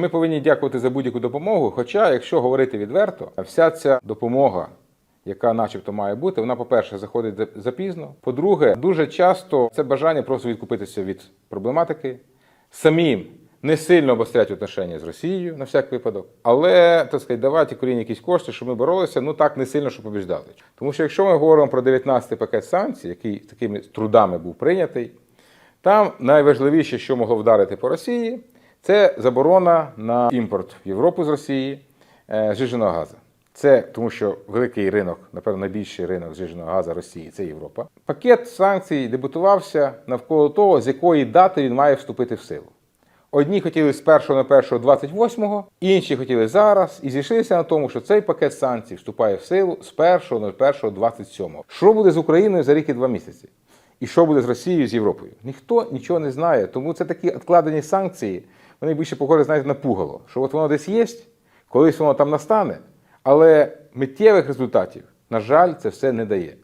Ми повинні дякувати за будь-яку допомогу. Хоча, якщо говорити відверто, вся ця допомога, яка начебто має бути, вона, по-перше, заходить запізно. По-друге, дуже часто це бажання просто відкупитися від проблематики, самим не сильно обострять отношення з Росією на всяк випадок, але так сказати, давати Україні якісь кошти, щоб ми боролися, ну так не сильно, щоб побіждали. Тому що якщо ми говоримо про 19-й пакет санкцій, який такими трудами був прийнятий, там найважливіше, що могло вдарити по Росії, це заборона на імпорт в Європу з Росії е, зжиженого газу. Це тому, що великий ринок, напевно, найбільший ринок зжиженого газу Росії це Європа. Пакет санкцій дебутувався навколо того, з якої дати він має вступити в силу. Одні хотіли з 1 на 1 28-го, інші хотіли зараз, і зійшлися на тому, що цей пакет санкцій вступає в силу з 1 на 1 27-го. Що буде з Україною за рік і два місяці? І що буде з Росією з Європою? Ніхто нічого не знає. Тому це такі відкладені санкції. Вони більше похожі, знаєте, на пугало. Що от воно десь є, колись воно там настане, але миттєвих результатів, на жаль, це все не дає.